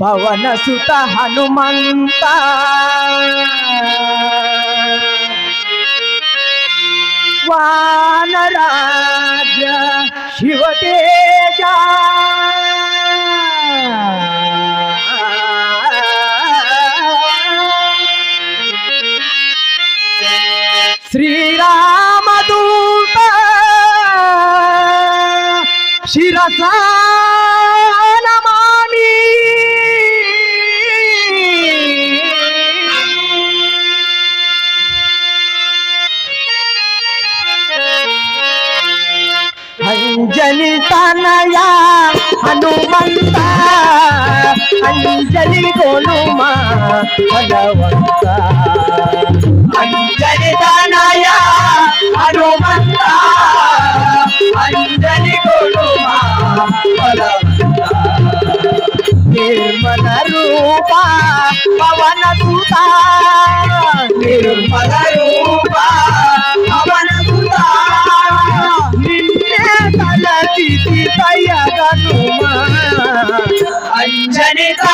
పవన సుత హనుమంత వానరాజ శివతేజ శ్రీరామదూత శిరస అంజలి తనయా హనుమంత అంజలి గోలుమా భగవంత అంజలి తనయా హనుమంత అంజలి గోలుమా నిర్మల రూప పవన సుత నిర్మల రూపా. अंजनेचा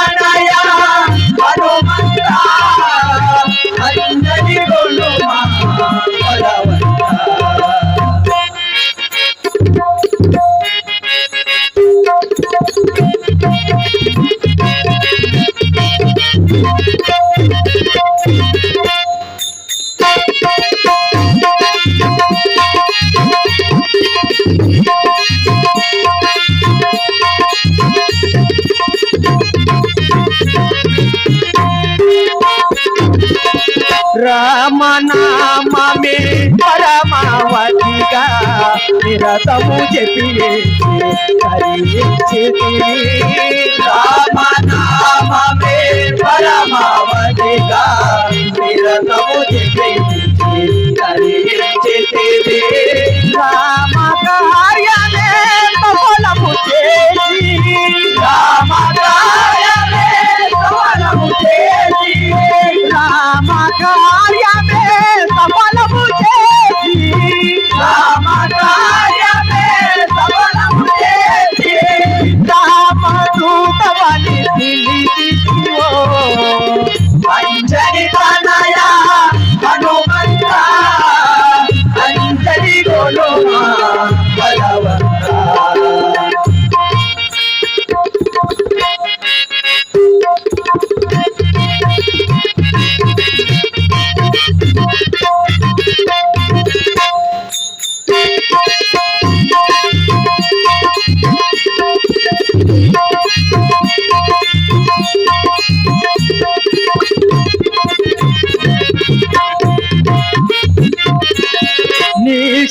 నిరతము చెప్పి రామనామే పరమావధిగా నిరతము చెప్పి. రామ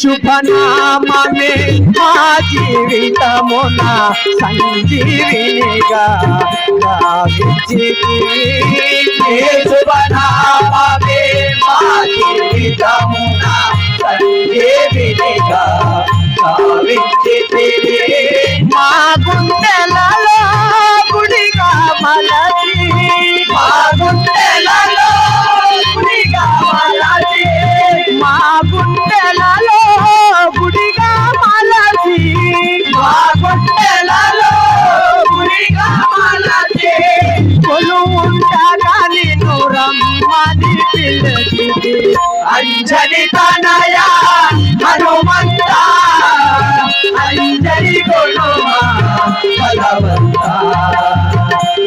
శుభనామే మా జీవితమున సంజీవినిగా. శుభనామే మా జీవితమున సంజీవినిగా. మా గుండెలలో గుడిగా మలచి మా గుండెలలో మా గుండెలలో గుడిగా మలచి. మా గుండెలలో గుడిగా మలచి. కొలు ఉండగా నిన్ను రమ్మని పిలిచి. అంజలి తనయా హనుమంత. అంజలి కొలుమా బలవంతా.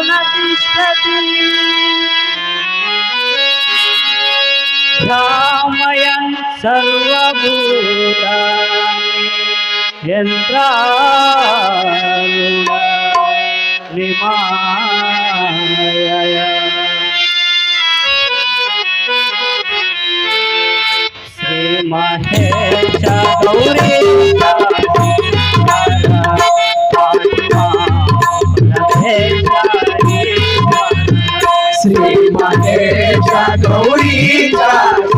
una despedida Rama yang salva lima ayaya Sri Mahesha Gauri Gurita, Gurita,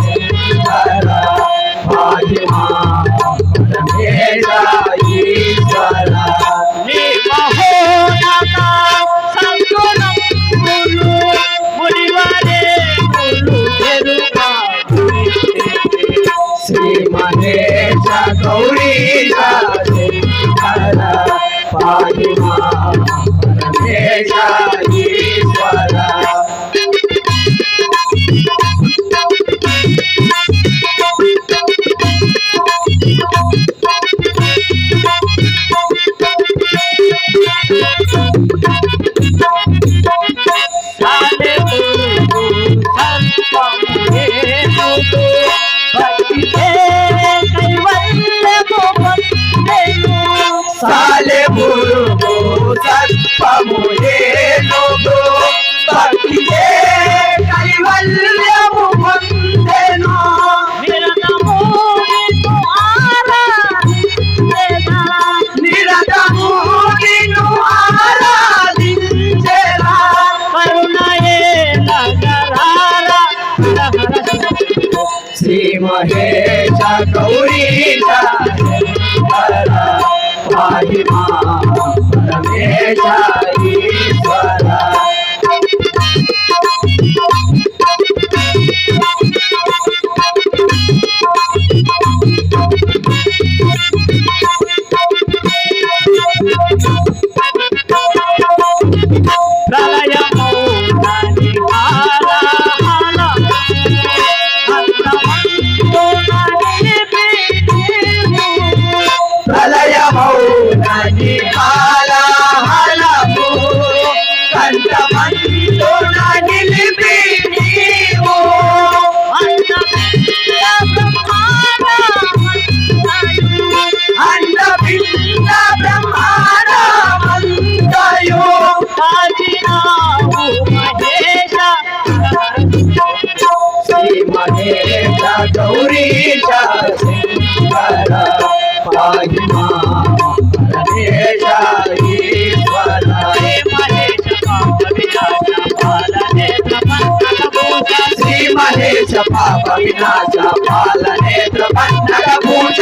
పాప వినాశ పాలనేత్ర పండగ పూజ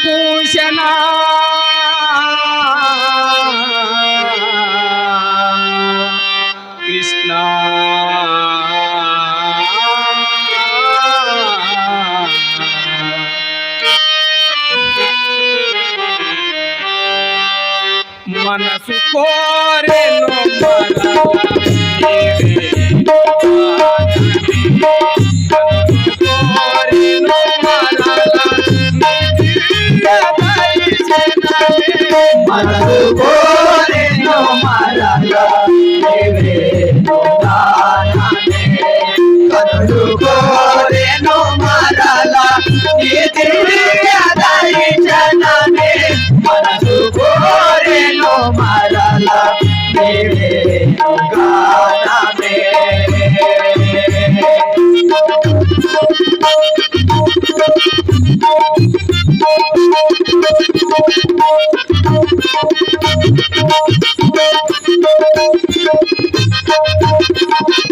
funciona. Krishna, mana no para. మనసు కోరెను మరలా నీవే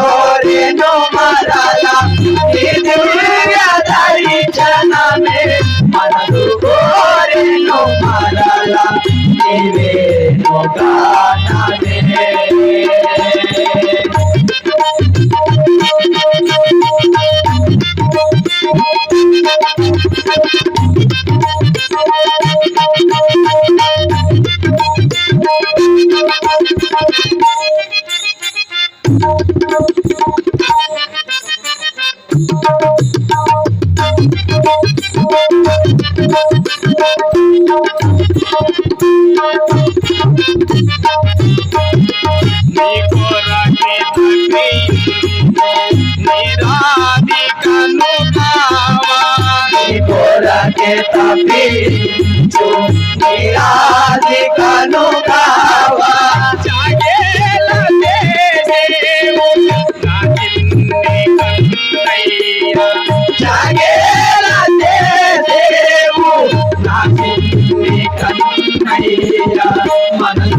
होरी नो मराला ये दुर्गा में मनु नो मराला ये नो गाना तापी जो मेरा देखा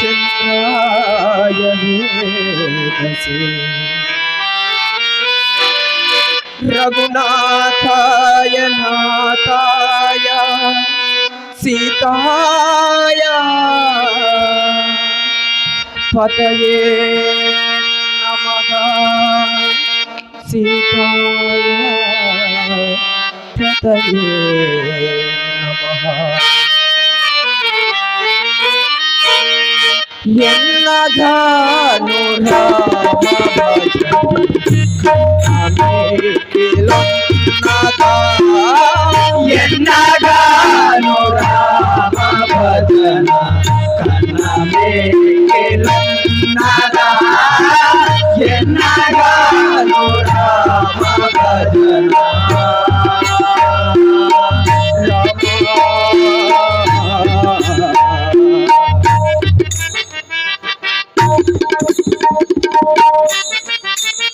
రామచంద్రాయ వేదసే రఘునాథాయ నాథాయ సీతాయ పతయే నమః సీతాయ పతయే నమః ఎన్నగాను రామ ఎన్నగాను రామ భజన. కన్నమే కెలన్నగా ఎన్నగాను రామ Thank you.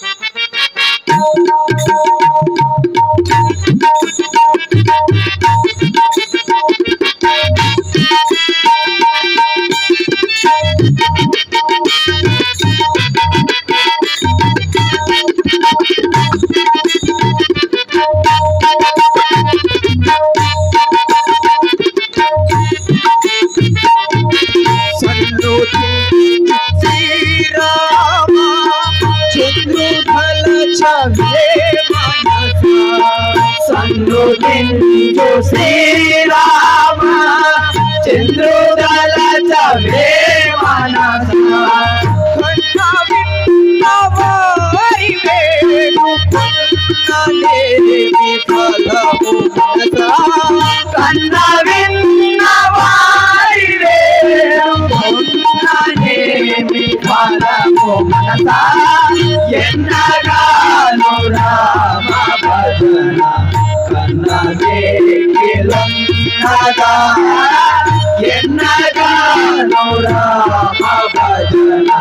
శ్రీరామ చంద్రుదల చవే మనస. కన్న విన్న వారి వేణునేమి ఫలము ఎన్నగా వేకిలన్నగా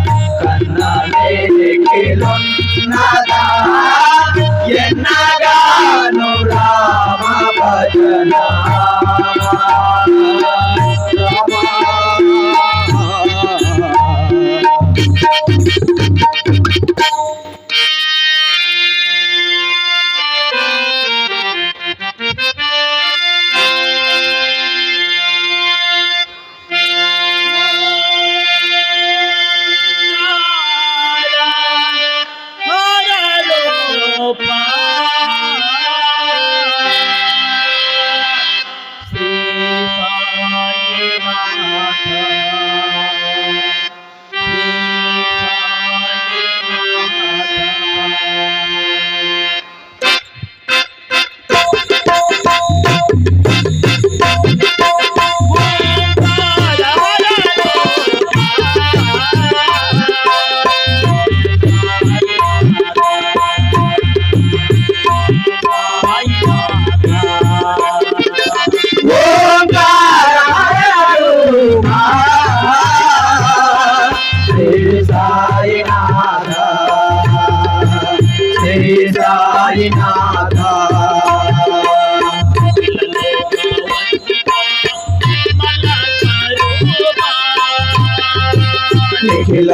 না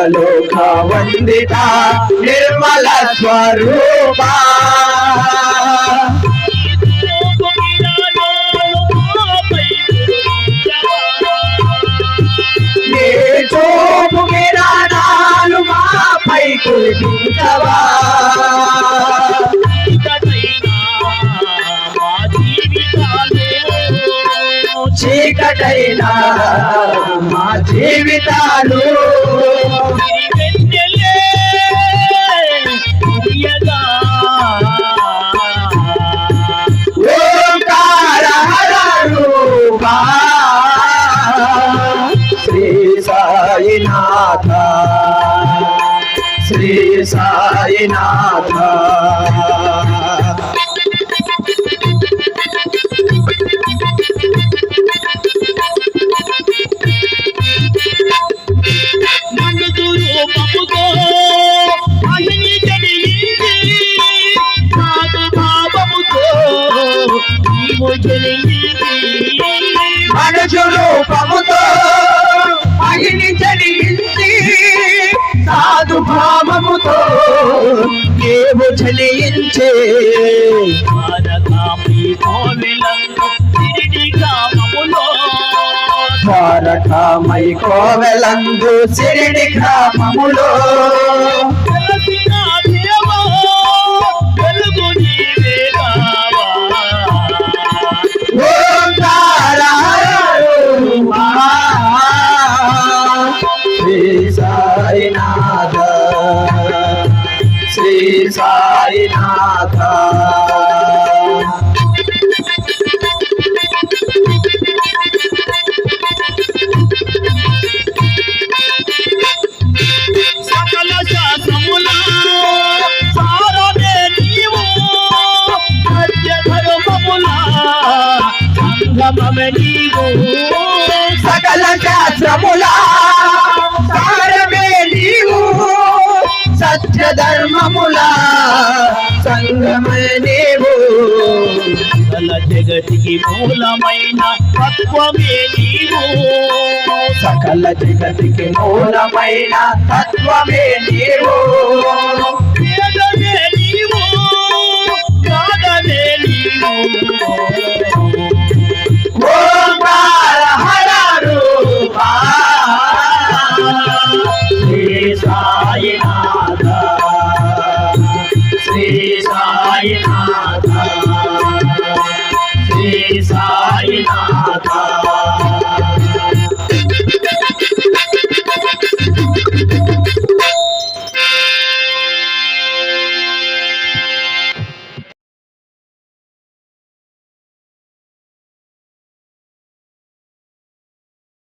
లోక వందిత నిర్మల స్వరూప. చూపు విరాణాలు మాపై కురిపించవా. చీకటైనా మా జీవితాలు. శ్రీ సాయినాథ. శ్రీ సాయినాథ. సాధు భావముతో ఏవు చలించే ద్వారకామై కోవెలందు సిరిడి గ్రామములో. శ్రీ సాయినాథ. సకల శాస్త్రములా సత్య ధర్మముల సంగమే నీవు సకల జగతికి మూలమైన తత్వమే నీవు. సకల జగతికి మూలమైన తత్వమే నీవు. నీవు నీవు.